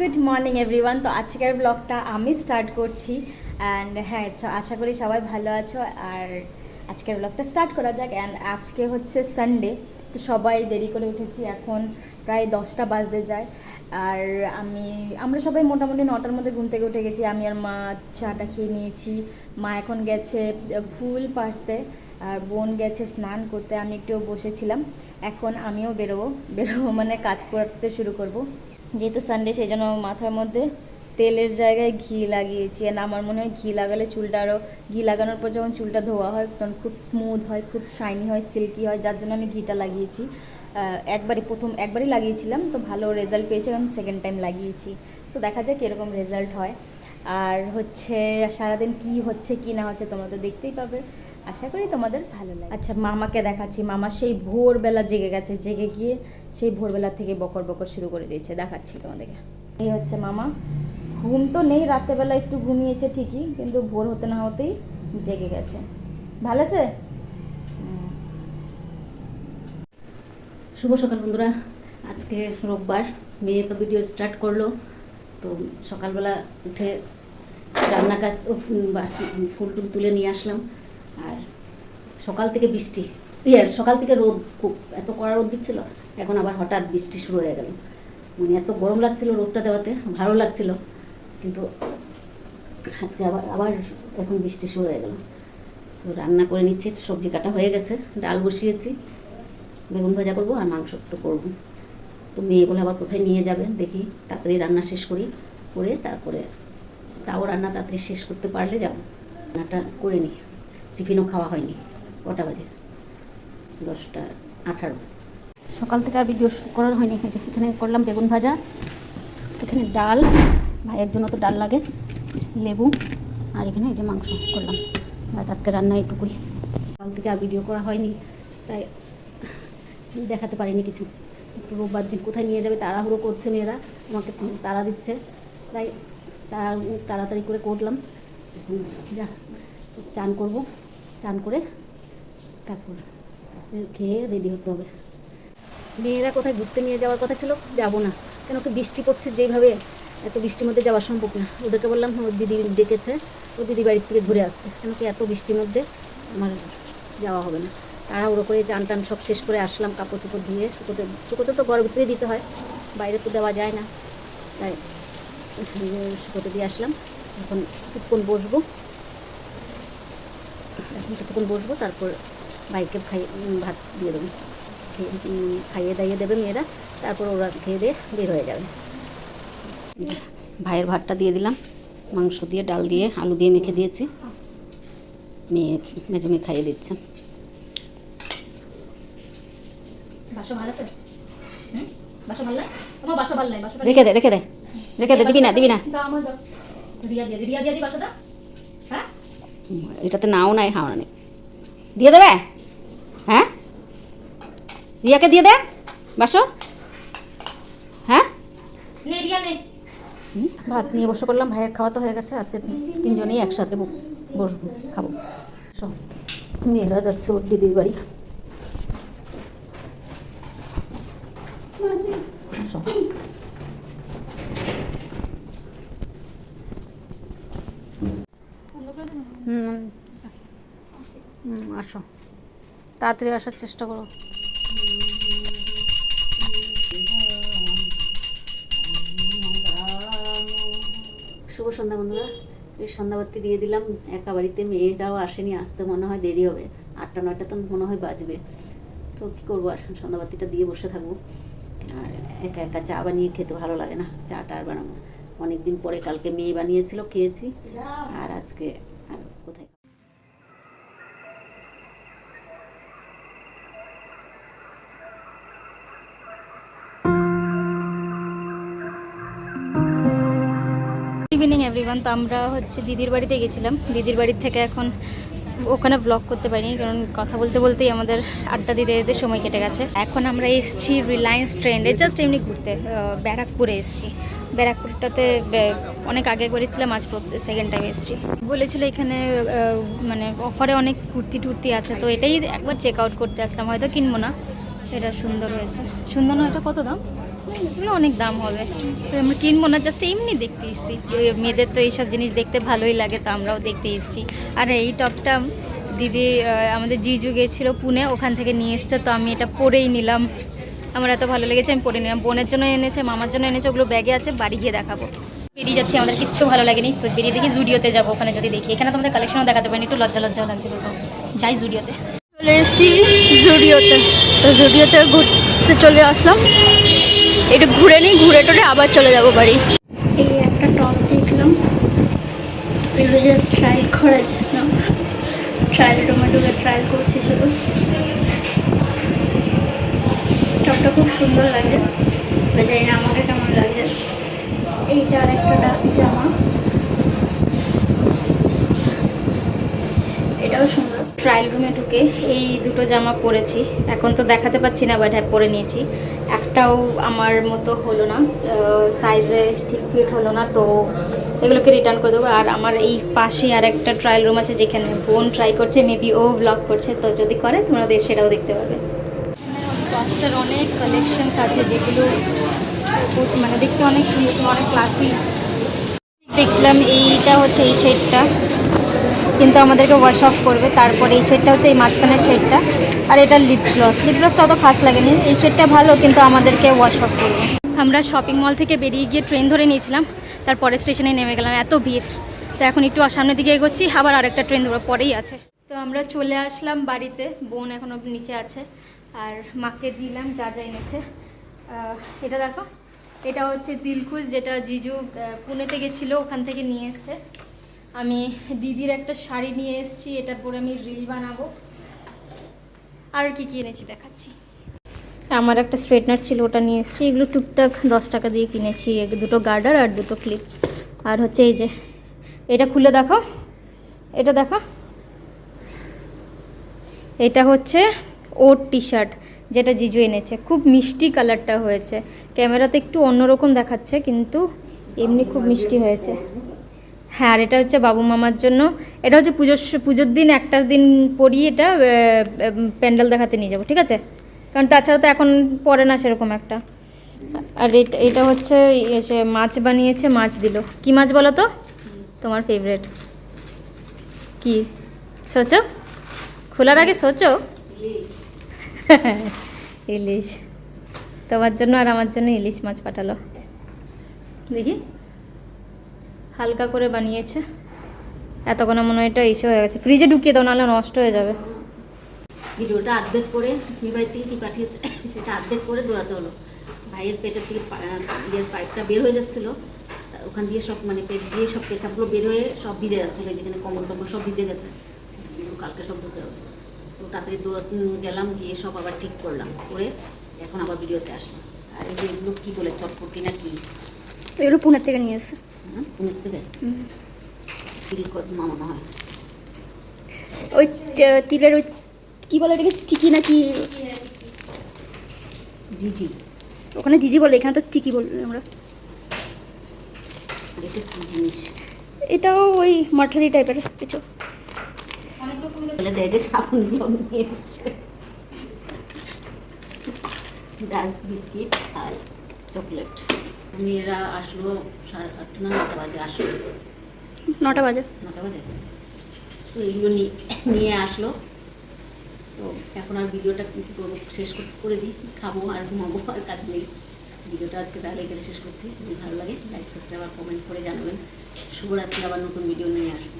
Good morning everyone তো আজকের ব্লগটা আমি স্টার্ট করছি। অ্যান্ড হ্যাঁ আশা করি সবাই ভালো আছো। আর আজকের ব্লগটা স্টার্ট করা যাক। অ্যান্ড আজকে হচ্ছে সানডে তো সবাই দেরি করে উঠেছি। এখন প্রায় দশটা বাজতে যায়। আর আমি, আমরা সবাই মোটামুটি নটার মধ্যে ঘুম থেকে উঠে গেছি। আমি আর মা চাটা খেয়ে নিয়েছি। মা এখন গেছে ফুল পাড়তে। আর বোন গেছে স্নান করতে। আমি একটু বসেছিলাম। এখন আমিও বেরোবো। বেরোবো মানে কাজ করতে শুরু করব। যেহেতু সানডে সেই জন্য মাথার মধ্যে তেলের জায়গায় ঘি লাগিয়েছি। আর আমার মনে হয় ঘি লাগালে চুলটা আরও ঘি লাগানোর পর যখন চুলটা ধোয়া হয়, তখন খুব স্মুথ হয়, খুব শাইনি হয় সিল্কি হয়, যার জন্য আমি ঘিটা লাগিয়েছি। একবারই প্রথম, একবারই লাগিয়েছিলাম, তো ভালো রেজাল্ট পেয়েছি আমি সেকেন্ড টাইম লাগিয়েছি। সো দেখা যাক কীরকম রেজাল্ট হয়। আর হচ্ছে, সারাদিন কি হচ্ছে, কি না হচ্ছে, তোমরা তো দেখতেই পাবে। আশা করি তোমাদের ভালো লাগে আচ্ছা মামাকে দেখাচ্ছি। মামা সেই ভোরবেলা জেগে গেছে জেগে গিয়ে সেই ভোরবেলা থেকে বকর বকর শুরু করে দিয়েছে। দেখাচ্ছি তোমাদেরকে। এই হচ্ছে মামা। ঘুম তো নেই রাত্রেবেলা একটু ঘুমিয়েছে ঠিকই কিন্তু ভোর হতে না হতেই জেগে গেছে। ভালো আছে? শুভ সকাল বন্ধুরা। আজকে রোববার মেয়ে তো ভিডিও স্টার্ট করল। তো সকালবেলা উঠে রান্না কাজ ফুল টুল তুলে নিয়ে আসলাম। আর সকাল থেকে বৃষ্টি। ইয়ে সকাল থেকে রোদ খুব, এত কড়া রোদ দিচ্ছিল, এখন আবার হঠাৎ বৃষ্টি শুরু হয়ে গেল। মানে এত গরম লাগছিল রোদটা দেওয়াতে, ভালো লাগছিল, কিন্তু আজকে আবার আবার এখন বৃষ্টি শুরু হয়ে গেল। তো রান্না করে নিচ্ছি সবজি কাটা হয়ে গেছে, ডাল বসিয়েছি, বেগুন ভাজা করব আর মাংস একটু করব। তো মেয়ে বলে আবার কোথায় নিয়ে যাবে, দেখি, তাড়াতাড়ি রান্না শেষ করি, করে তারপরে তাও রান্না তাড়াতাড়ি শেষ করতে পারলে যাব। রান্নাটা করে নিই। টিফিনও খাওয়া হয়নি। কটা বাজে? দশটা আঠারো। সকাল থেকে আর ভিডিও করার হয়নি। এখানে করলাম বেগুন ভাজা, এখানে ডাল ভাইয়ের জন্য তো ডাল লাগে, লেবু, আর এখানে এই যে মাংস করলাম। আজ আজকে রান্না এটুকুই। সকাল থেকে আর ভিডিও করা হয়নি, তাই দেখাতে পারিনি কিছু। একটু রোববার দিন কোথায় নিয়ে যাবে, তাড়াহুড়ো করছে মেয়েরা, আমাকে তাড়া দিচ্ছে। তাই তাড়া তাড়াতাড়ি করে করলাম। যা চান করব। চান করে তারপর খেয়ে রেডি হতে হবে। মেয়েরা কোথায় ঘুরতে নিয়ে যাওয়ার কথা ছিল? যাব না। কেন কি বৃষ্টি পড়ছে যেইভাবে এত বৃষ্টির মধ্যে যাওয়া সম্ভব না। ওদেরকে বললাম ওর দিদি ডেকেছে ও দিদি বাড়ির থেকে ঘুরে আসতে। কেন কি এত বৃষ্টির মধ্যে আমার যাওয়া হবে না। তাড়াহুড়ো করে চান টান সব শেষ করে আসলাম, কাপড় চোপড় ধুয়ে। শুকোতে শুকোতে তো ঘরের ভিতরে দিতে হয়, বাইরে তো দেওয়া যায় না। তাই শুকোতে দিয়ে আসলাম। এখন কিছুক্ষণ বসবো। এখন কিছুক্ষণ বসবো তারপর ভাইকে খাইয়ে ভাত দিয়ে দেবো। খাইয়ে দাইয়ে দেবে মেয়েরা তারপর ওরা খেয়ে দিয়ে বের হয়ে যাবে। ভাইয়ের ভাতটা দিয়ে দিলাম মাংস দিয়ে ডাল দিয়ে আলু দিয়ে মেখে দিয়েছি। মেয়ে মেজে মেয়ে খাইয়ে দিচ্ছে। রেখে দে রেখে দে। রেখে দে দিবি না দিবি না। রিয়া দিয়ে রিয়া দিয়ে বাসাটা। এটাতে নাও নাই হাওড়া নেই। দিয়ে দেবে? হ্যাঁ? রিয়াকে দিয়ে দে বাসো। হ্যাঁ? ভাত নিয়ে বসে করলাম ভাইয়ের খাওয়া তো হয়ে গেছে আজকে তিনজনেই একসাথে বসবো খাব। সব মেয়েরা যাচ্ছে ওর দিদির বাড়ি। সব। আসো। তাড়াতাড়ি আসার চেষ্টা করো। শুভ সন্ধ্যা বন্ধুরা। এই সন্ধ্যাবাতি দিয়ে দিলাম। একা বাড়িতে মেয়েরাও আসেনি, আসতে মনে হয় দেরি হবে। আটটা, নয়টা তো মনে হয় বাজবে। তো কী করব আর? সন্ধ্যাবাতিটা দিয়ে বসে থাকব। আর একা একা চা বানিয়ে খেতে ভালো লাগে না। চাটা আর বানাবো অনেক দিন পরে কালকে মেয়ে বানিয়েছিল, খেয়েছি। আর আজকে ইভিনিং এভরিওয়ান তো আমরা হচ্ছে দিদির বাড়িতে গেছিলাম। দিদির বাড়ির থেকে এখন ওখানে ব্লগ করতে পারিনি, কারণ কথা বলতে বলতেই আমাদের আড্ডা দিতে দিতে সময় কেটে গেছে। এখন আমরা এসেছি রিলায়েন্স ট্রেন্ডে জাস্ট এমনি ঘুরতে ব্যারাকপুরে এসেছি। ব্যারাকপুরটাতে অনেক আগে করেছিলাম, আজ সেকেন্ড টাইম এসেছি। বলেছিল এখানে মানে অফারে অনেক কুর্তি টুর্তি আছে, তো এটাই একবার চেক আউট করতে আসলাম। হয়তো কিনবো না, এটা সুন্দর হয়েছে। সুন্দর না, এটা কত দাম? এগুলো অনেক দাম হবে। তো আমরা কিনবো না জাস্ট এমনি দেখতে এসেছি। মেয়েদের তো এইসব জিনিস দেখতে ভালোই লাগে, তো আমরাও দেখতে এসেছি। আর এই টপটা দিদি আমাদের জিজু গিয়েছিল পুনে, ওখান থেকে নিয়ে এসছে, তো আমি এটা পরেই নিলাম। আমার এত ভালো লেগেছে, আমি পরে নিলাম। বোনের জন্য এনেছে, মামার জন্য এনেছে, ওগুলো ব্যাগে আছে, বাড়ি গিয়ে দেখাবো। বেরিয়ে যাচ্ছি, আমাদের কিচ্ছু ভালো লাগেনি, তো বেরিয়ে দেখি জুডিওতে যাব ওখানে যদি দেখি। এখানে তোমাদের কালেকশনও দেখাতে পারিনি, একটু লজ্জা লজ্জাও লাগছিল তো যাই জুডিওতে। চলে এসেছি জুডিওতে। তো জুডিওতে ঘুরতে চলে আসলাম। একটু ঘুরে নিই, ঘুরে টুরে আবার চলে যাব বাড়ি। এই একটা টপ দেখলাম। এগুলো জাস্ট ট্রাই করার জন্য। ট্রায়াল টমেটোকে ট্রাই করছি শুধু। টপটা খুব সুন্দর লাগে। জানি না আমাকে কেমন লাগে। এইটা আর একটা জামা। এটাও ট্রায়াল রুমে ঢুকে এই দুটো জামা পরেছি। এখন তো দেখাতে পাচ্ছি না বাট হ্যাঁ পরে নিয়েছি। একটাও আমার মতো হলো না সাইজে ঠিক ফিট হলো না তো এগুলোকে রিটার্ন করে দেবো। আর আমার এই পাশে আর একটা ট্রায়াল রুম আছে যেখানে বোন ট্রাই করছে মেবি ও ব্লগ করছে তো যদি করে তোমরা সেটাও দেখতে পাবে। টপসের অনেক কালেকশনস আছে যেগুলো মানে দেখতে অনেক অনেক ক্লাসি দেখছিলাম এইটা হচ্ছে এই শেডটা কিন্তু আমাদেরকে ওয়াশ অফ করবে। তারপরে এই শেডটা হচ্ছে এই মাঝখানের শেডটা আর এটা লিপ গ্লস লিপ গ্লসটা অত খাস লাগেনি। এই শেডটা ভালো, কিন্তু আমাদেরকে ওয়াশ অফ করবে। আমরা শপিং মল থেকে বেরিয়ে গিয়ে ট্রেন ধরে নিয়েছিলাম। তারপরে স্টেশনে নেমে গেলাম। এত ভিড়। তো এখন একটু সামনের দিকে এগোচ্ছি। আবার আরেকটা ট্রেন ধরে পরেই আছে। তো আমরা চলে আসলাম বাড়িতে। বোন এখনও নিচে আছে। আর মাকে দিলাম যা যা এনেছে। এটা দেখো। এটা হচ্ছে দিলখুশ, যেটা জিজু পুনেতে গেছিল। ওখান থেকে নিয়ে এসছে। আমি দিদির একটা শাড়ি নিয়ে এসেছি, এটা পরে আমি রিল বানাবো। আর কি কি এনেছি দেখাচ্ছি। আমার একটা স্ট্রেটনার ছিল, ওটা নিয়ে এসেছি। এগুলো টুকটাক দশ টাকা দিয়ে কিনেছি। দুটো গার্ডার আর দুটো ক্লিপ। আর হচ্ছে এই যে, এটা খুলে দেখো এটা দেখো এটা হচ্ছে ওর টি শার্ট যেটা জিজু এনেছে। খুব মিষ্টি কালারটা হয়েছে। ক্যামেরাতে একটু অন্যরকম দেখাচ্ছে, কিন্তু এমনি খুব মিষ্টি হয়েছে। হ্যাঁ আর এটা হচ্ছে বাবু মামার জন্য। এটা হচ্ছে পুজোর পুজোর দিন একটা দিন পরিয়ে এটা প্যান্ডেল দেখাতে নিয়ে যাব, ঠিক আছে? কারণ তাছাড়া তো এখন পরে না সেরকম একটা। আর এটা এটা হচ্ছে ইয়ে মাছ বানিয়েছে, মাছ দিল। কি মাছ বলো তো? তোমার ফেভারেট কি? সোচো? খোলার আগে সোচো? ইলিশ। তোমার জন্য আর আমার জন্য ইলিশ মাছ পাঠালো। দেখি। হালকা করে বানিয়েছে। এতক্ষণ মনে হয় এটা ইস্যু হয়ে গেছে। ফ্রিজে ঢুকিয়ে দাও নাহলে নষ্ট হয়ে যাবে। ভিডিওটা অর্ধেক করে বাড়ির থেকে কী পাঠিয়েছে সেটা অর্ধেক করে দৌড়াতে হলো। ভাইয়ের পেটের থেকে ইয়ের পাইপটা বের হয়ে যাচ্ছিল। তা ওখান দিয়ে সব মানে পেট দিয়ে সব পেছাপগুলো বের হয়ে সব ভিজে যাচ্ছিল যেখানে কমল টমল সব ভিজে গেছে। কালকে সব ধুতে হবে। তো তাড়াতাড়ি দৌড়াতে গেলাম গিয়ে সব আবার ঠিক করলাম। করে এখন আবার ভিডিওতে আসলাম। আর এই যে এগুলো কী বলে চটপটি না কি এগুলো পুনের থেকে নিয়ে এসছে। হ্যাঁ ওই তিলের ওই কী বলে এটাকে চিকি নাকি জি জি। ওখানে দিদি বলে এখানে তো চিকি বলি, আমরা জিনিস এটাও ওই মাঠারি টাইপের কিছু দেয় যে সাবান ডার্ক বিস্কিট আর চকলেট। মেয়েরা আসলো সাড়ে আটটা না নটা বাজে আসলো। নটা বাজে। নটা বাজে। তো এইগুলো নিয়ে নিয়ে আসলো। তো এখন আর ভিডিওটা কিন্তু করব? শেষ করে দিই। খাব আর ঘুমাবো আর কাজ নেই। ভিডিওটা আজকে তাহলে এখানে শেষ করছি। যদি ভালো লাগে লাইক সাবস্ক্রাইব আর কমেন্ট করে জানাবেন। শুভরাত্রি আবার নতুন ভিডিও নিয়ে আসব।